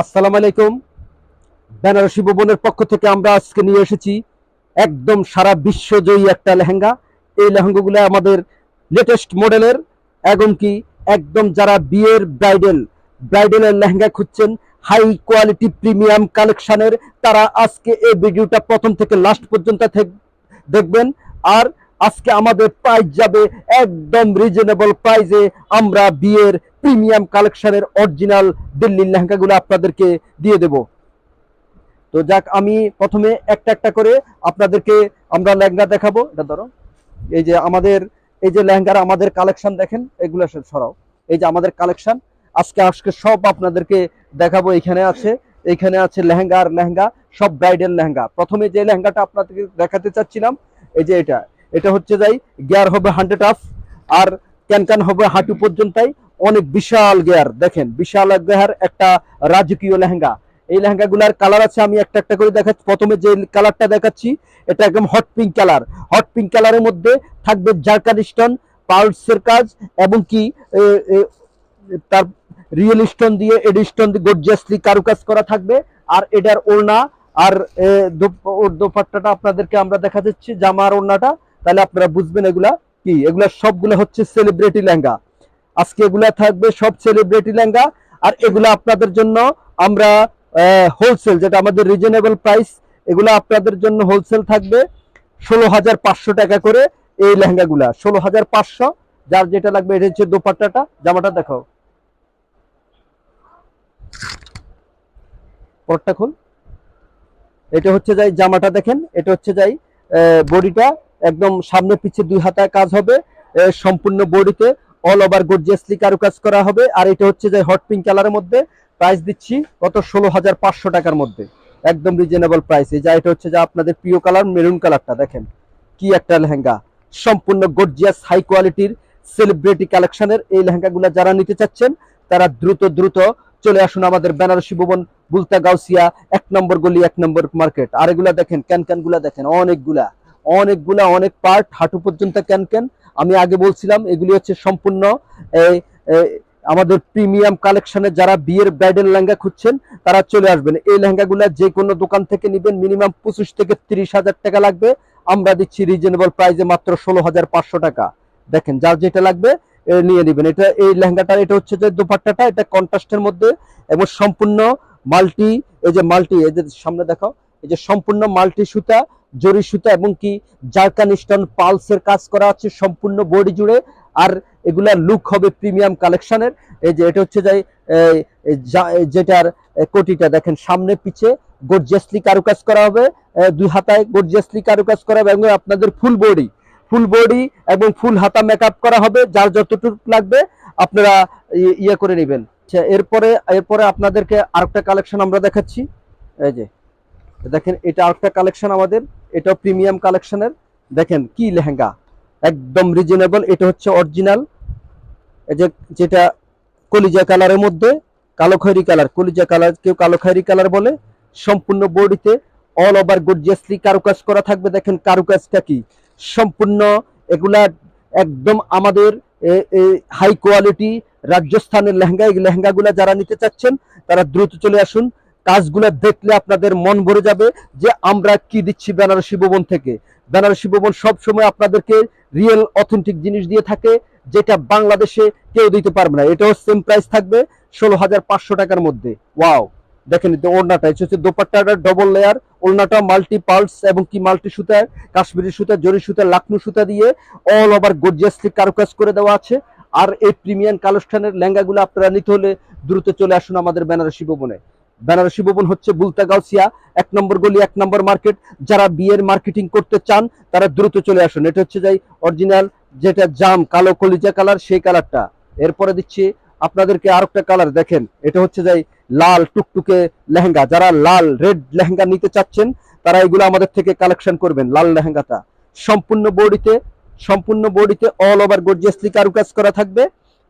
আসসালামু আলাইকুম। বেনারসি ভবনের পক্ষ থেকে আমরা আজকে নিয়ে এসেছি একদম সারা বিশ্বজয়ী একটা লেহেঙ্গা। এই লেহেঙ্গাগুলো আমাদের লেটেস্ট মডেলের এবং কি একদম যারা বিয়ের ব্রাইডেল, ব্রাইডেলের লেহেঙ্গা খুঁজছেন হাই কোয়ালিটি প্রিমিয়াম কালেকশনের তারা আজকে এই ভিডিওটা প্রথম থেকে লাস্ট পর্যন্ত দেখবেন। আর আজকে আমাদের প্রাইস যাবে একদম রিজনেবল প্রাইসে আমরা বিয়ের প্রিমিয়াম কালেকশনের অরিজিনাল দিল্লির লেহেঙ্গাগুলো আপনাদেরকে দিয়ে দেব। তো যাক, আমি প্রথমে একটা একটা করে আপনাদেরকে আমরা লেহেঙ্গা দেখাবো। এটা ধরো, এই যে আমাদের, এই যে লেহেঙ্গার আমাদের কালেকশন দেখেন, এগুলো সরাও। এই যে আমাদের কালেকশন আজকে আজকে সব আপনাদেরকে দেখাবো, এখানে আছে এখানে আছে লেহেঙ্গা আর লেহেঙ্গা, সব ব্রাইডাল লেহেঙ্গা। প্রথমে যে লেহেঙ্গাটা আপনাদেরকে দেখাতে চাচ্ছিলাম, এই যে এটা এটা হচ্ছে যাই গিয়ার হবে হান্ড্রেড আফ আর ক্যানকান হবে হাঁটু পর্যন্তই। অনেক বিশাল গিয়ার দেখেন, বিশাল গিয়ার একটা রাজকীয় লেহেঙ্গা। এই লেহেঙ্গাগুলার কালার আছে, আমি একটা একটা করে দেখাচ্ছি। প্রথমে যে কালারটা দেখাচ্ছি, এটা একদম hot pink colour hot pink কালারের মধ্যে থাকবে জারকান স্টোন পার্লসের কাজ, এবং কি তার রিয়েল স্টোন দিয়ে, এডি স্টোন দিয়ে গর্জিয়াসলি কারুকাজ করা থাকবে। আর এটার ওড়না, আর দোপাট্টাটা আপনাদেরকে আমরা দেখা যাচ্ছি জামার ওড়নাটা। তাহলে আপনারা বুঝবেন এগুলা কি? এগুলা সবগুলো হচ্ছে সেলিব্রিটি লেহেঙ্গা। আজকে এগুলা থাকবে সব সেলিব্রিটি লেহেঙ্গা, আর এগুলা আপনাদের জন্য আমরা হোলসেল যেটা আমাদের রিজনেবল প্রাইস এগুলো আপনাদের জন্য হোলসেল থাকবে ষোলো হাজার পাঁচশো টাকা করে এই লেহেঙ্গাগুলা। ষোলো হাজার পাঁচশো, যার যেটা লাগবে এটা হচ্ছে দোপাট্টাটা। জামাটা দেখাও। পরটা খুল। এটা হচ্ছে যাই, জামাটা দেখেন, এটা হচ্ছে যাই বডিটা। একদম সামনে পিছে দুই হাতায় কাজ হবে। সম্পূর্ণ বডিতে অল ওভার গর্জিয়াসলি কারুকাজ করা হবে। আর এটা হচ্ছে যে হট পিঙ্ক কালারের মধ্যে প্রাইস দিচ্ছি কত? ষোলো হাজার পাঁচশো টাকার মধ্যে। একদম রিজনেবল প্রাইস এই যা এটা হচ্ছে যে আপনাদের প্রিয় কালার মেরুন কালারটা দেখেন। কি একটা লেহেঙ্গা। সম্পূর্ণ গর্জিয়াস হাই কোয়ালিটির সেলিব্রিটি কালেকশনের এই লেহেঙ্গাগুলো যারা নিতে চাচ্ছেন, তারা দ্রুত দ্রুত চলে আসুন আমাদের বেনারসি ভবন বুলতা গাউসিয়া এক নম্বর গলি, এক নম্বর মার্কেট আর এগুলা দেখেন ক্যান ক্যানগুলা দেখেন, অনেকগুলা। অনেকগুলা, অনেক পার্ট হাঁটু পর্যন্ত ক্যান ক্যান আমি আগে বলছিলাম, এগুলি হচ্ছে সম্পূর্ণ আমাদের প্রিমিয়াম কালেকশনে যারা বিয়ের ব্রাইডাল লেহেঙ্গা খুঁজছেন, তারা চলে আসবেন। এই লেহেঙ্গাগুলা যে কোনো দোকান থেকে নেবেন মিনিমাম পঁচিশ থেকে তিরিশ হাজার টাকা লাগবে। আমরা দিচ্ছি রিজনেবল প্রাইসে মাত্র ষোলো হাজার পাঁচশো টাকা। দেখেন, যার যেটা লাগবে নিয়ে নেবেন। এটা, এই লেহেঙ্গাটা এটা হচ্ছে যে দোপাট্টাটা, এটা কন্ট্রাস্টের মধ্যে এবং সম্পূর্ণ মাল্টি, এই যে মাল্টি, এই যে সামনে দেখাও, এই যে সম্পূর্ণ মাল্টি সুতা জরি সুতা এবং কি জারকান স্টোন পালসের কাজ করা আছে সম্পূর্ণ বডি জুড়ে। আর এগুলা লুক হবে প্রিমিয়াম কালেকশনের। এই যে এটা হচ্ছে যাই যেটার কোটিটা দেখেন সামনে পিছে গর্জিয়াসলি কারুকাজ করা হবে। দুই হাতায় গর্জিয়াসলি কারুকাজ করা হবে এবং আপনাদের ফুল বডি ফুল বডি এবং ফুল হাতা মেকআপ করা হবে যার যতটুকু লাগবে আপনারা ইয়ে করে নেবেন। আচ্ছা, এরপরে এরপরে আপনাদেরকে আরেকটা কালেকশন আমরা দেখাচ্ছি। এই যে দেখেন, এটা আরেকটা কালেকশন আমাদের, এটাও প্রিমিয়াম কালেকশনের দেখেন, কি লেহেঙ্গা। একদম রিজনেবল এটা হচ্ছে অরিজিনাল যেটা কলিজা কালারের মধ্যে, কালো খয়েরি কালার, কলিজা কালার, কেউ কালো খয়েরি কালার বলে, সম্পূর্ণ বডিতে অল ওভার গর্জিয়াসলি কারুকাজ করা থাকবে। দেখেন, কারুকাজটা কি? সম্পূর্ণ এগুলা একদম আমাদের হাই কোয়ালিটি রাজস্থানের লেহেঙ্গা, এই লেহেঙ্গাগুলা যারা নিতে চাচ্ছেন, তারা দ্রুত চলে আসুন। কাজগুলো দেখলে আপনাদের মন ভরে যাবে যে আমরা কি দিচ্ছি বেনারসি ভবন থেকে। বেনারসি ভবন সবসময় আপনাদেরকে রিয়েল অথেন্টিক জিনিস দিয়ে থাকে, যেটা বাংলাদেশে কেউ দিতে পারবে না। এটাও সেম প্রাইস থাকবে ষোলো হাজার পাঁচশো টাকার মধ্যে। ওয়াও দেখেন ওড়নাটা, এটা হচ্ছে দোপাট্টাটা ডবল লেয়ার ওড়নাটা মাল্টি পার্লস এবং কি মাল্টি সুতা কাশ্মীরি সুতা জরি সুতা লাকনু সুতা দিয়ে অল ওভার গর্জিয়াসলি কারুকাজ করে দেওয়া আছে। আর এই প্রিমিয়াম কালেকশনের লেহেঙ্গাগুলো আপনারা নিতে হলে দ্রুত চলে আসুন আমাদের বেনারসি ভবনে। বেনারসি ভবন হচ্ছে বুলতাগাউসিয়া, এক নম্বর গলি, এক নম্বর মার্কেট। যারা বিয়ের মার্কেটিং করতে চান, তারা দ্রুত চলে আসুন। এটা হচ্ছে যাই অরিজিনাল যেটা জাম, কালো কলিজা কালার, সেই কালারটা। এরপরে দিচ্ছি আপনাদেরকে আর একটা কালার, দেখেন। এটা হচ্ছে যাই লাল টুকটুকে লেহেঙ্গা। যারা লাল রেড লেহেঙ্গা নিতে চাচ্ছেন, তারা এগুলো আমাদের থেকে কালেকশন করবেন, লাল লেহেঙ্গাটা। সম্পূর্ণ বডিতে সম্পূর্ণ বডিতে অল ওভার গর্জিয়াসলি কারুকাজ করা থাকবে।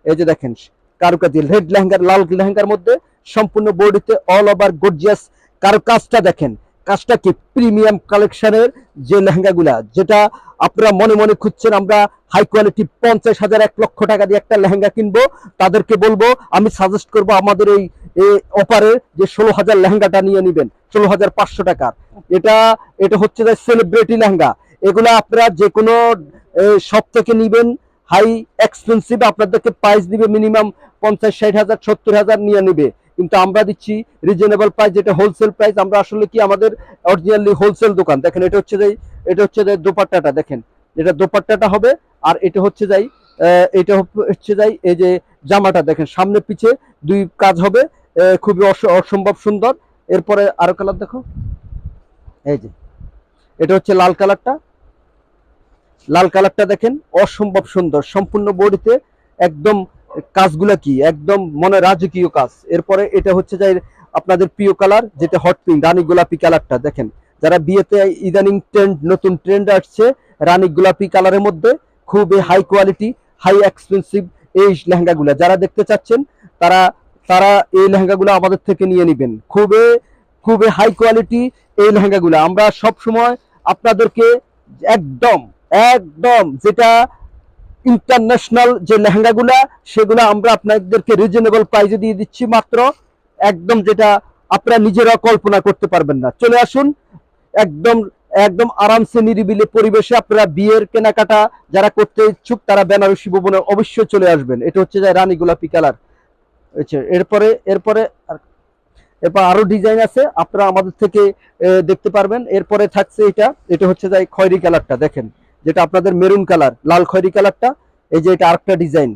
এই যে দেখেন, কারুকাজ রেড লেহেঙ্গার, লাল লেহেঙ্গার মধ্যে সম্পূর্ণ বডিতে অল ওভার গর্জিয়াস কারুকাজটা দেখেন। কাজটা কি? প্রিমিয়াম কালেকশনের যে লেহেঙ্গাগুলা, যেটা আপনারা মনে মনে খুঁজছেন, আমরা হাই কোয়ালিটি পঞ্চাশ হাজার এক লক্ষ টাকা দিয়ে একটা লেহেঙ্গা কিনবো, তাদেরকে বলব, আমি সাজেস্ট করব আমাদের এই অপারের যে ষোলো হাজার লেহেঙ্গাটা নিয়ে নিবেন, ষোলো হাজার পাঁচশো টাকার। এটা এটা হচ্ছে যে সেলিব্রিটি লেহেঙ্গা। এগুলো আপনারা যে কোনো সব থেকে নিবেন হাই এক্সপেন্সিভ আপনাদেরকে প্রাইস দিবে মিনিমাম পঞ্চাশ, ষাট হাজার, সত্তর হাজার নিয়ে নিবে। কিন্তু আমরা দিচ্ছি রিজনেবল প্রাইস যেটা হোলসেল প্রাইস আমরা আসলে কি আমাদের অরিজিনালি হোলসেল দোকান। দেখেন, এটা হচ্ছে যাই, এটা হচ্ছে যাই দোপাট্টাটা, দেখেন। এটা দোপাট্টাটা হবে, আর এটা হচ্ছে যাই এটা হচ্ছে যাই, এই যে জামাটা, দেখেন, সামনে পিছে দুই কাজ হবে খুবই অস- অসম্ভব সুন্দর। এরপরে আরও কালার দেখো। এই যে, এটা হচ্ছে লাল কালারটা লাল কালারটা দেখেন, অসম্ভব সুন্দর। সম্পূর্ণ বডিতে একদম কাজগুলা কি? একদম মনে রাজকীয় কাজ। এরপরে এটা হচ্ছে যে আপনাদের প্রিয় কালার যেটা হট পিঙ্ক রানী গোলাপি কালারটা দেখেন। যারা বিয়েতে ইদানিং ট্রেন্ড নতুন ট্রেন্ড আসছে, রানী গোলাপি কালারের মধ্যে খুবই হাই কোয়ালিটি হাই এক্সপেন্সিভ এই লেহেঙ্গাগুলো। যারা দেখতে চাচ্ছেন, তারা তারা এই লেহেঙ্গাগুলো আমাদের থেকে নিয়ে নেবেন। খুবই খুবই হাই কোয়ালিটি এই লেহেঙ্গাগুলো। আমরা সব সময় আপনাদেরকে একদম একদম যেটা ইন্টারন্যাশনাল যে লেহেঙ্গাগুলা, সেগুলো আমরা আপনাদেরকে রিজনেবল প্রাইসে দিয়ে দিচ্ছি মাত্র। একদম যেটা আপনারা নিজেরা কল্পনা করতে পারবেন না। চলে আসুন, একদম একদম আরামসে নিরিবিলি পরিবেশে আপনারা বিয়ের কেনাকাটা যারা করতে ইচ্ছুক, তারা বেনারসি ভবনে অবশ্যই চলে আসবেন। এটা হচ্ছে যে রানী গোলাপি কালার। এরপরে এরপরে এরপর আরও ডিজাইন আছে, আপনারা আমাদের থেকে দেখতে পারবেন। এরপরে থাকছে এটা এটা হচ্ছে যে খয়েরি কালারটা, দেখেন। যেটা আপনাদের মেরুন কালার লাল খয়েরি কালারটা এই যে এটা আরেকটা ডিজাইন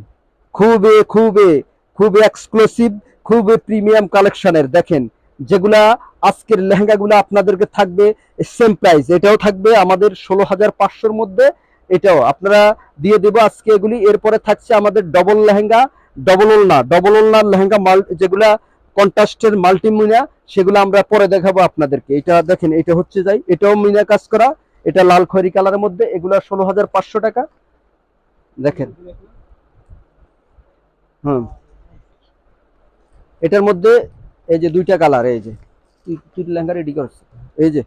খুবই খুবই খুবই এক্সক্লুসিভ খুবই প্রিমিয়াম কালেকশনের দেখেন। যেগুলা আজকের লেহেঙ্গাগুলো আপনাদেরকে থাকবে সেম প্রাইস এটাও থাকবে আমাদের ষোলো হাজার পাঁচশোর মধ্যে, এটাও। আপনারা দিয়ে দেবো আজকে এগুলি, এরপরে থাকছে আমাদের ডবল লেহেঙ্গা ডবল ওলনা। ডবল ওলনার লেহেঙ্গা মাল যেগুলা কন্ট্রাস্টের মাল্টিমিনা সেগুলো আমরা পরে দেখাবো আপনাদেরকে। এটা দেখেন, এটা হচ্ছে যাই, এটাও মিনা কাজ করা। এটা লাল খয়েরি কালারের মধ্যে, এগুলা ষোলো হাজার পাঁচশো টাকা। দেখেন। হুম। এটার মধ্যে এই যে দুইটা কালার, এই যে। লেহেঙ্গা রেডি করছে? এই যে।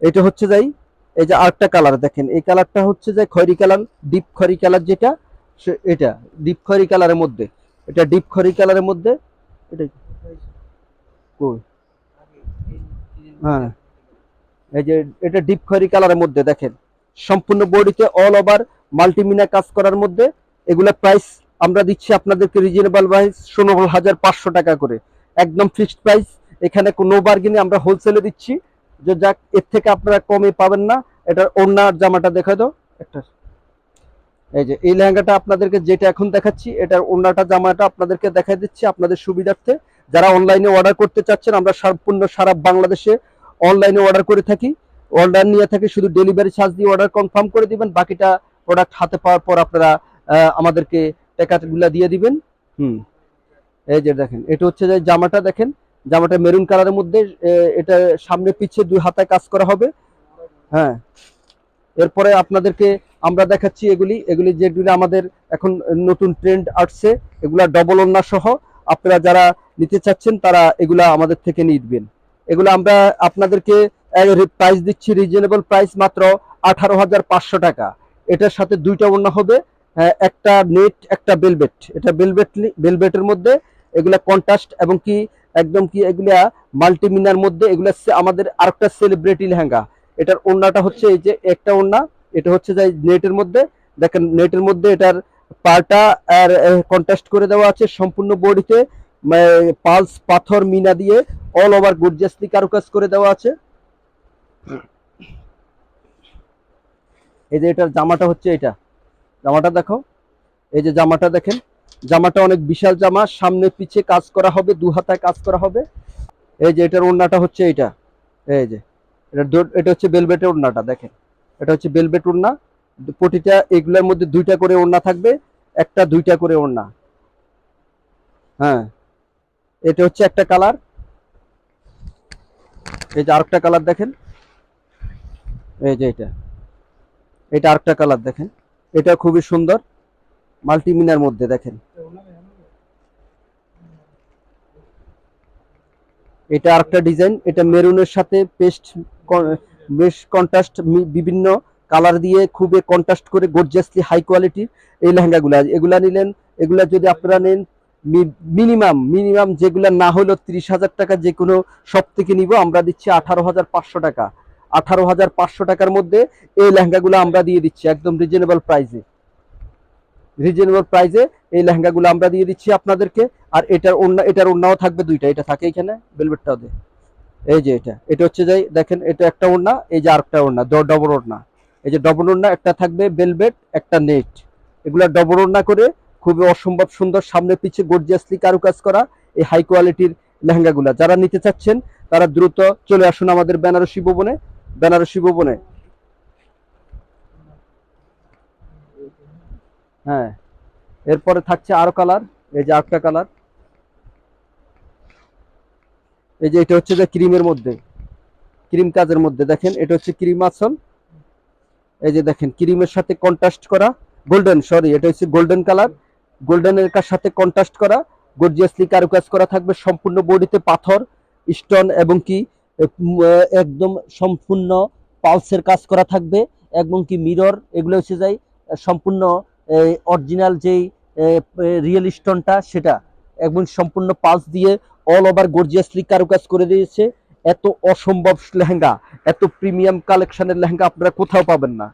এটা হচ্ছে যাই, এই যে আরেকটা কালার দেখেন। এই কালারটা হচ্ছে যে খয়েরি কালার, ডিপ খয়েরি কালার যেটা, সে- এটা, ডিপ খয়েরি কালারের মধ্যে। এটা ডিপ খয়েরি কালারের মধ্যে, এটা কই? হ্যাঁ। এই যে এটা ডিপ খয়েরি কালারের মধ্যে দেখেন। সম্পূর্ণ বডিতে অল ওভার মাল্টিমিনা কাজ করার মধ্যে এগুলা প্রাইস আমরা দিচ্ছি আপনাদেরকে রিজনেবল প্রাইস ষোলো হাজার পাঁচশো টাকা করে। একদম ফিক্সড প্রাইস এখানে কোনো বার্গেনে আমরা হোলসেলে দিচ্ছি। যে যাক, এর থেকে আপনারা কমে পাবেন না। এটার ওড়নার জামাটা দেখা দাও। একটা। এই যে, এই লেহেঙ্গাটা আপনাদেরকে যেটা এখন দেখাচ্ছি, এটার ওড়নাটা জামাটা আপনাদেরকে দেখাই দিচ্ছি আপনাদের সুবিধার্থে। যারা অনলাইনে অর্ডার করতে চাচ্ছেন, আমরা সম্পূর্ণ সারা বাংলাদেশে অনলাইনে অর্ডার করে থাকি। অর্ডার নিয়ে থাকি, শুধু ডেলিভারি চার্জ দিয়ে অর্ডার কনফার্ম করে দিবেন, বাকিটা প্রোডাক্ট হাতে পাওয়ার পর আপনারা আমাদেরকে টাকাগুলা দিয়ে দিবেন। হুম। এই যে দেখেন, এটা হচ্ছে যে জামাটা দেখেন, জামাটা মেরুন কালারের মধ্যে এটা সামনে পিছিয়ে দুই হাতায় কাজ করা হবে। হ্যাঁ। এরপরে আপনাদেরকে আমরা দেখাচ্ছি এগুলি। এগুলি যেগুলি আমাদের এখন নতুন ট্রেন্ড আসছে, এগুলা ডবল ওন্না সহ, আপনারা যারা নিতে চাচ্ছেন, তারা এগুলা আমাদের থেকে নিবেন। এগুলো আমরা আপনাদেরকে প্রাইস দিচ্ছি রিজনেবল প্রাইস মাত্র আঠারো হাজার পাঁচশো টাকা। এটার সাথে দুইটা ওড়না হবে আহ, একটা নেট একটা বেলবেট এটা বেলবেট বেলবেটের মধ্যে এগুলা কন্ট্রাস্ট এবং কি একদম কি এগুলা মাল্টিমিনার মধ্যে এগুলা আমাদের আরেকটা সেলিব্রিটি লেহেঙ্গা। এটার ওড়নাটা হচ্ছে এই যে একটা ওড়না এটা হচ্ছে যাই নেটের মধ্যে। দেখেন নেটের মধ্যে এটার পাটা আর কন্ট্রাস্ট করে দেওয়া আছে সম্পূর্ণ বডিতে পালস পাথর মিনা দিয়ে অল ওভার গর্জিয়াসলি কারুকাজ করে দেওয়া আছে এই যে এটার জামাটা হচ্ছে এটা জামাটা দেখো এই যে জামাটা দেখেন জামাটা অনেক বিশাল জামা সামনে পিছে কাজ করা হবে দু হাতায় কাজ করা হবে এই যে এটার ওড়নাটা হচ্ছে এটা এই যে এটা এটা হচ্ছে বেলবেটের ওড়নাটা দেখেন এটা হচ্ছে বেলবেট ওড়না প্রতিটা এগুলোর মধ্যে দুইটা করে ওড়না থাকবে একটা দুইটা করে ওড়না হ্যাঁ এটা হচ্ছে একটা কালার এই যে আরেকটা কালার দেখেন। এই যে এটা। এটা আরেকটা কালার দেখেন। এটা খুবই সুন্দর। মাল্টিমিনার মধ্যে দেখেন। এটা আরেকটা ডিজাইন। এটা মেরুনের সাথে পেস্ট বেশ কন্ট্রাস্ট বিভিন্ন কালার দিয়ে খুবই কন্ট্রাস্ট করে গর্জিয়াসলি হাই কোয়ালিটির এই লেহেঙ্গাগুলা। এগুলা নিলেন, এগুলা যদি আপনারা নেন মিনিমাম মিনিমাম যেগুলো না হলেও ত্রিশ হাজার টাকা যে কোনো সব থেকে নিব, আমরা দিচ্ছি আঠারো হাজার পাঁচশো টাকা। আঠারো হাজার পাঁচশো টাকার মধ্যে এই লেহেঙ্গাগুলো আমরা দিয়ে দিচ্ছি একদম রিজনেবল প্রাইসে রিজনেবল প্রাইসে এই লেহেঙ্গাগুলো আমরা দিয়ে দিচ্ছি আপনাদেরকে। আর এটার অন্য, এটার অন্যও থাকবে দুইটা, এটা থাকে এখানে বেলভেটটাও দে। এই যে এটা এটা হচ্ছে যাই দেখেন, এটা একটা ওড়না, এই যে আরেকটা ওড়না ডবল ওড়না। এই যে ডবল ওড়না, একটা থাকবে বেলভেট একটা নেট এগুলা ডবল ওড়না করে খুবই অসম্ভব সুন্দর সামনে পিছে গর্জিয়াসলি কারুকাজ করা এই হাই কোয়ালিটির লেহেঙ্গাগুলা। যারা নিতে চাচ্ছেন, তারা দ্রুত চলে আসুন আমাদের বেনারসি ভবনে। বেনারসি ভবনে। হ্যাঁ এরপরে থাকছে আরও কালার, এই যে আটটা কালার। এই যে এটা হচ্ছে যে ক্রিমের মধ্যে, ক্রিম কাজের মধ্যে। দেখেন, এটা হচ্ছে ক্রিম আসল। এই যে দেখেন, ক্রিমের সাথে কন্ট্রাস্ট করা গোল্ডেন সরি এটা হচ্ছে গোল্ডেন কালার গোল্ডেনের সাথে কন্ট্রাস্ট করা গর্জিয়াসলি কারুকাজ করা থাকবে সম্পূর্ণ বডিতে পাথর স্টোন এবং কি একদম সম্পূর্ণ পালসের কাজ করা থাকবে এবং কি মিরর এগুলো যাই আহ, সম্পূর্ণ অরিজিনাল যেই রিয়েল স্টোনটা সেটা এবং সম্পূর্ণ পালস দিয়ে অল ওভার গর্জিয়াসলি কারুকাজ করে দিয়েছে। এত অসম্ভব লেহেঙ্গা এত প্রিমিয়াম কালেকশনের লেহেঙ্গা আপনারা কোথাও পাবেন না।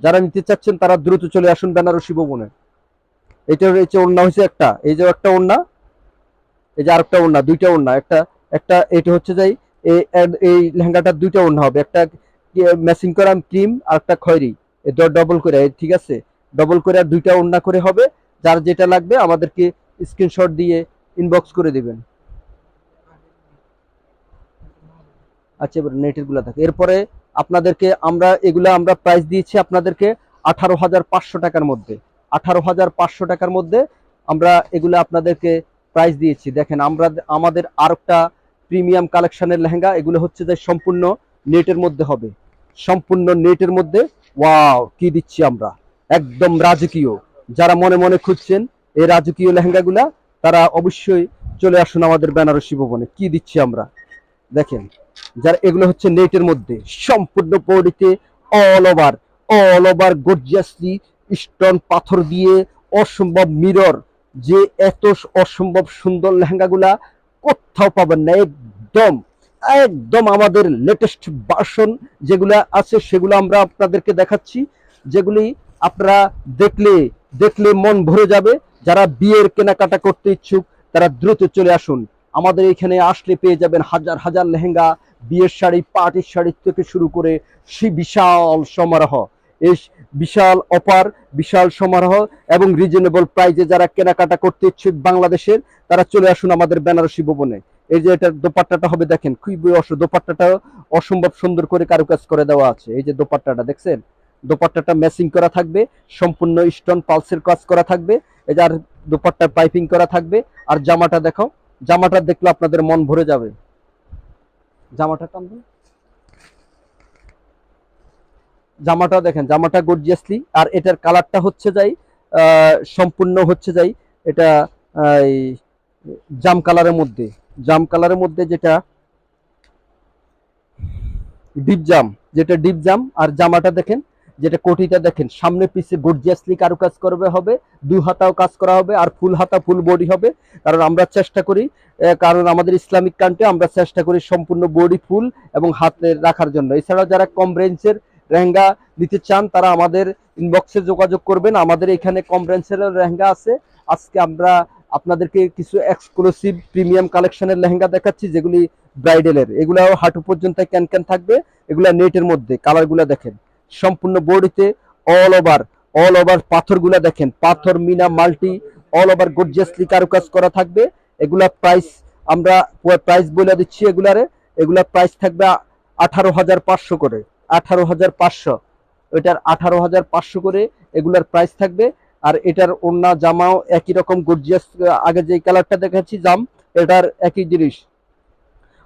যারা নিতে চাচ্ছেন তারা দ্রুত চলে আসুন বেনারসি ভবনে। এটা হচ্ছে ওড়না হয়েছে একটা। এই যে একটা ওড়না, এই যে আরেকটা ওড়না, দুইটা ওড়না, একটা একটা, এটা হচ্ছে যাই এই- লেহেঙ্গাটার দুইটা ওড়না হবে। একটা ম্যাচিং করা ক্রিম আর একটা খয়েরি। ডবল করে ঠিক আছে? ডবল করে আর দুইটা ওড়না করে হবে। যার যেটা লাগবে আমাদেরকে স্ক্রিনশট দিয়ে ইনবক্স করে দিবেন। আচ্ছা এবার নেটেরগুলা থাকে এরপরে আপনাদেরকে আমরা, এগুলা আমরা প্রাইস দিয়েছি আপনাদেরকে আঠারো হাজার পাঁচশো টাকার মধ্যে। আঠারো হাজার পাঁচশো টাকার মধ্যে আমরা এগুলো আপনাদেরকে প্রাইস দিয়েছি। দেখেন, আমরা আমাদের আরেকটা প্রিমিয়াম কালেকশনের লেহেঙ্গা, এগুলো হচ্ছে যে সম্পূর্ণ নেটের মধ্যে হবে। সম্পূর্ণ নেটের মধ্যে ওয়াও কি দিচ্ছি আমরা? একদম রাজকীয়। যারা মনে মনে খুঁজছেন এই রাজকীয় লেহেঙ্গাগুলা, তারা অবশ্যই চলে আসুন আমাদের বেনারসি ভবনে। কি দিচ্ছি আমরা? দেখেন, যারা এগুলো হচ্ছে নেটের মধ্যে, সম্পূর্ণ বডিতে all over all over gorgeously stone পাথর দিয়ে অসম্ভব মিরর, যে এত অসম্ভব সুন্দর লেহেঙ্গাগুলা কোথাও পাবেন না। একদম একদম আমাদের লেটেস্ট বাসন যেগুলা আছে সেগুলো আমরা আপনাদেরকে দেখাচ্ছি। যেগুলি আপনারা দেখলে দেখলে মন ভরে যাবে। যারা বিয়ের কেনাকাটা করতে ইচ্ছুক, তারা দ্রুত চলে আসুন। আমাদের এখানে আসলে পেয়ে যাবেন হাজার হাজার লেহেঙ্গা, বিয়ের শাড়ি, পার্টির শাড়ি থেকে শুরু করে সে বিশাল সমারোহ। এই বিশাল অপার বিশাল সমারোহ এবং রিজনেবল প্রাইজে যারা কেনাকাটা করতে ইচ্ছুক বাংলাদেশের, তারা চলে আসুন আমাদের বেনারসি ভবনে। এই যে এটার দোপাট্টাটা হবে দেখেন, খুবই অস, দোপাট্টাটা অসম্ভব সুন্দর করে কারুকাজ করে দেওয়া আছে। এই যে দোপাট্টাটা দেখছেন? দোপাট্টাটা ম্যাচিং করা থাকবে, সম্পূর্ণ স্টোন পালসের কাজ করা থাকবে, এই যে আর দোপাট্টার পাইপিং করা থাকবে, আর জামাটা দেখো, জামাটা দেখলে আপনাদের মন ভরে যাবে। জামাটা টানবে জামাটা দেখেন, জামাটা গর্জিয়াসলি আর এটার কালারটা হচ্ছে যাই সম্পূর্ণ হচ্ছে যাই, এটা জাম কালারের মধ্যে, জাম কালারের মধ্যে যেটা ডিপ জাম, যেটা ডিপ জাম, আর জামাটা দেখেন, যেটা কোটিটা দেখেন, সামনে পিছে গর্জিয়াসলি কারুকাজ করবে হবে, দুই হাতাও কাজ করা হবে, আর ফুল হাতা, ফুল বডি হবে, কারণ আমরা চেষ্টা করি কারণ আমাদের ইসলামিক কান্ট্রি আমরা চেষ্টা করি সম্পূর্ণ বডি ফুল এবং হাতে রাখার জন্য। এছাড়াও যারা কম রেঞ্জের লেহেঙ্গা নিতে চান, তারা আমাদের ইনবক্সে যোগাযোগ করবেন। আমাদের এখানে কম রেঞ্জের লেহেঙ্গা আছে। আজকে আমরা আপনাদেরকে কিছু এক্সক্লুসিভ প্রিমিয়াম কালেকশনের লেহেঙ্গা দেখাচ্ছি, যেগুলি ব্রাইডালের এগুলাও হাঁটু পর্যন্ত ক্যান ক্যান থাকবে। এগুলা নেটের মধ্যে, কালারগুলা দেখেন। সম্পূর্ণ বডিতে অল ওভার অল ওভার পাথরগুলা দেখেন। পাথর, মিনা, মাল্টি অল ওভার গর্জিয়াসলি কারুকাজ করা থাকবে। এগুলা প্রাইস আমরা প্রাইস বলে দিচ্ছি এগুলারে। এগুলা প্রাইস থাকবে আঠারো হাজার পাঁচশো করে। আঠারো হাজার পাঁচশো। এটার আঠারো হাজার পাঁচশো করে এগুলার প্রাইস থাকবে। আর এটার ওড়না জামাও একই রকম গর্জিয়াস আগে যে কালারটা দেখাচ্ছি, জাম, এটার একই জিনিস।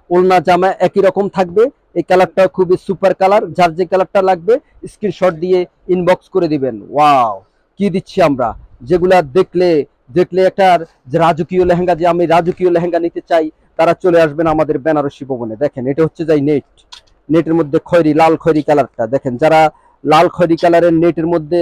ওড়না জামা একই রকম থাকবে। এই কালারটা খুবই সুপার কালার যার যে কালারটা লাগবে স্ক্রিনশট দিয়ে ইনবক্স করে দিবেন। ওয়াও কি দিচ্ছি আমরা? যেগুলা দেখলে দেখলে একটা রাজকীয় লেহেঙ্গা, যে আমি রাজকীয় লেহেঙ্গা নিতে চাই, তারা চলে আসবেন আমাদের বেনারসি ভবনে। দেখেন, এটা হচ্ছে যাই নেট নেটের মধ্যে খয়েরি, লাল খয়েরি কালারটা। দেখেন, যারা লাল খয়েরি কালারের নেটের মধ্যে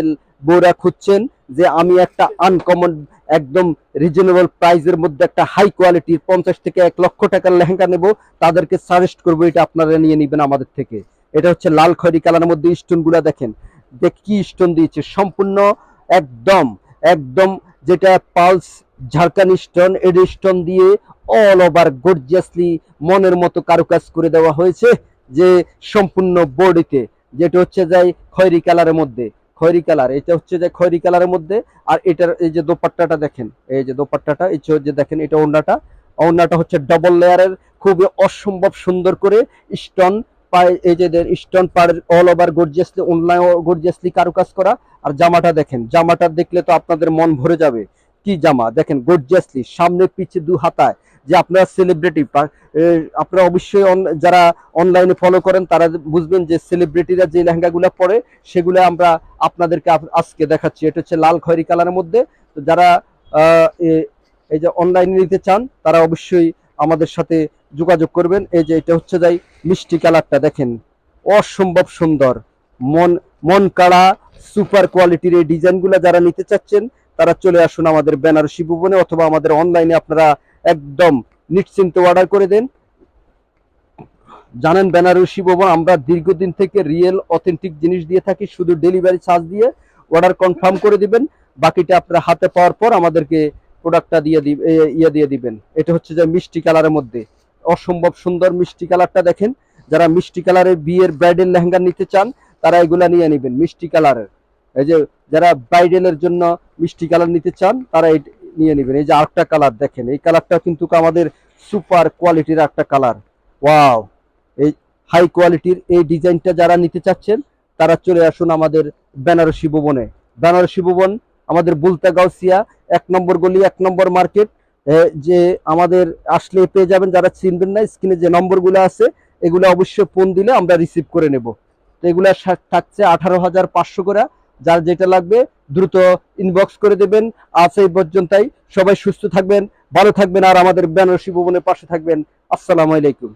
বউরা খুঁজছেন যে আমি একটা আনকমন একদম রিজনেবল প্রাইসের মধ্যে একটা হাই কোয়ালিটির পঞ্চাশ থেকে এক লক্ষ টাকার লেহেঙ্গা নেব, তাদেরকে সাজেস্ট করব, এটা আপনারা নিয়ে নেবেন আমাদের থেকে। এটা হচ্ছে লাল খয়রি কালারের মধ্যে স্টোনগুলা দেখেন, দেখ কি স্টোন দিয়েছে? সম্পূর্ণ একদম একদম যেটা পালস ঝাড়খান স্টোন এড স্টোন দিয়ে অল ওভার গর্জিয়াসলি মনের মতো কারুকাজ করে দেওয়া হয়েছে। যে সম্পূর্ণ বডিতে, যেটা হচ্ছে যাই খয়রি কালারের মধ্যে, খয়রি কালার, এটা হচ্ছে যে খয়রি কালারের মধ্যে, আর এটার এই যে দোপাট্টাটা দেখেন, এই যে দোপাট্টাটা, এই যে দেখেন, এটা ওড়নাটা ওড়নাটা হচ্ছে ডবল লেয়ারের খুবই অসম্ভব সুন্দর করে স্টোন পায়, এই যে স্টোন পার all over gorgeously online gorgeously কারুকাজ করা, আর জামাটা দেখেন, জামাটা দেখলে তো আপনাদের মন ভরে যাবে। কি জামা? দেখেন গর্জিয়াসলি সামনে পিছে দু হাতায় যে আপনারা সেলিব্রিটি আপনারা অবশ্যই যারা অনলাইনে ফলো করেন, তারা বুঝবেন যে সেলিব্রিটিরা যে লেহেঙ্গাগুলো পরে, সেগুলো আমরা আপনাদেরকে আজকে দেখাচ্ছি। এটা হচ্ছে লাল খয়েরি কালারের মধ্যে। তো যারা এই যে অনলাইনে নিতে চান, তারা অবশ্যই আমাদের সাথে যোগাযোগ করবেন। এই যে এটা হচ্ছে যাই মিষ্টি কালারটা, দেখেন। অসম্ভব সুন্দর। মন মন কাড়া সুপার কোয়ালিটির এই ডিজাইনগুলো যারা নিতে চাচ্ছেন, তারা চলে আসুন আমাদের বেনারসি ভুবনে অথবা আমাদের অনলাইনে আপনারা একদম নিশ্চিন্তে অর্ডার করে দেন। জানেন বেনারসি ভবন আমরা দীর্ঘদিন থেকে রিয়েল অথেন্টিক জিনিস দিয়ে থাকি, শুধু ডেলিভারি চার্জ দিয়ে অর্ডার কনফার্ম করে দিবেন। বাকিটা আপনার হাতে পাওয়ার পর আমাদেরকে প্রোডাক্টটা দিয়ে দিবে ইয়ে দিয়ে দিবেন। এটা হচ্ছে যে মিষ্টি কালারের মধ্যে। অসম্ভব সুন্দর মিষ্টি কালারটা দেখেন। যারা মিষ্টি কালারের বিয়ের ব্রাইডাল লেহেঙ্গা নিতে চান, তারা এগুলা নিয়ে নেবেন, মিষ্টি কালারের এই যে যারা ব্রাইডালের জন্য মিষ্টি কালার নিতে চান, তারা নিয়ে নেবেন। এই যে আরেকটা কালার দেখেন, এই কালারটা কিন্তু আমাদের সুপার কোয়ালিটির একটা কালার ওয়াও এই হাই কোয়ালিটির এই ডিজাইনটা যারা নিতে চাচ্ছেন, তারা চলে আসুন আমাদের বেনারসি ভুবনে। বেনারসি ভুবন আমাদের বুলতা গাউসিয়া এক নম্বর গলি, এক নম্বর মার্কেট। যে আমাদের আসলে পেয়ে যাবেন, যারা চিনবেন না, স্ক্রিনে যে নম্বরগুলো আছে, এগুলো অবশ্যই ফোন দিলে আমরা রিসিভ করে নেব। তো এগুলো থাকছে আঠারো হাজার পাঁচশো করে। যার যেটা লাগবে দ্রুত ইনবক্স করে দেবেন। আজ এই পর্যন্তই। সবাই সুস্থ থাকবেন, ভালো থাকবেন, আর আমাদের বেনারসি ভবনের পাশে থাকবেন। আসসালামু আলাইকুম।